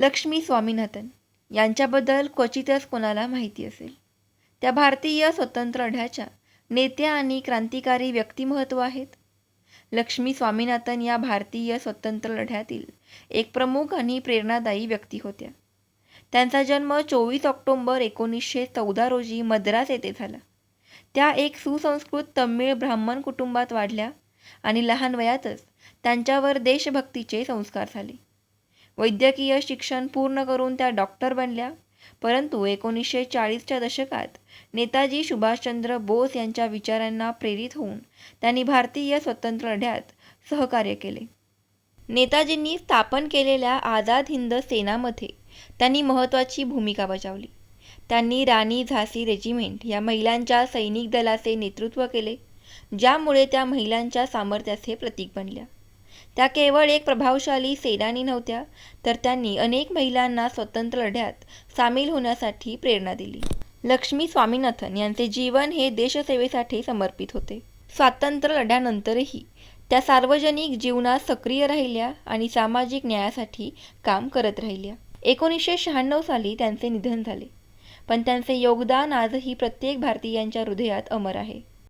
लक्ष्मी स्वामीनाथन यांच्याबद्दल क्वचितच कोणाला माहिती असेल. त्या भारतीय स्वतंत्र लढ्याच्या नेत्या आणि क्रांतिकारी व्यक्तिमत्व आहेत. लक्ष्मी स्वामीनाथन या भारतीय स्वतंत्र लढ्यातील एक प्रमुख आणि प्रेरणादायी व्यक्ती होत्या. त्यांचा जन्म चोवीस ऑक्टोंबर एकोणीसशे चौदा रोजी मद्रास येथे झाला. त्या एक सुसंस्कृत तमिळ ब्राह्मण कुटुंबात वाढल्या आणि लहान वयातच त्यांच्यावर देशभक्तीचे संस्कार झाले. वैद्यकीय शिक्षण पूर्ण करून त्या डॉक्टर बनल्या. परंतु एकोणीसशे चाळीसच्या दशकात नेताजी सुभाषचंद्र बोस यांच्या विचारांना प्रेरित होऊन त्यांनी भारतीय स्वतंत्र लढ्यात सहकार्य केले. नेताजींनी स्थापन केलेल्या आझाद हिंद सेनामध्ये त्यांनी महत्त्वाची भूमिका बजावली. त्यांनी राणी झाशी रेजिमेंट या महिलांच्या सैनिक दलाचे नेतृत्व केले ज्यामुळे त्या महिलांच्या सामर्थ्याचे प्रतीक बनल्या. त्या केवळ एक प्रभावशाली सेनानी नव्हत्या तर त्यांनी अनेक महिलांना स्वतंत्र लढ्यात सामील होण्यासाठी प्रेरणा दिली. लक्ष्मी स्वामीनाथन यांचे जीवन हे देशसेवेसाठी समर्पित होते. स्वातंत्र्य लढ्यानंतरही त्या सार्वजनिक जीवनात सक्रिय राहिल्या आणि सामाजिक न्यायासाठी काम करत राहिल्या. एकोणीसशे शहाण्णव साली त्यांचे निधन झाले. पण त्यांचे योगदान आजही प्रत्येक भारतीयांच्या हृदयात अमर आहे.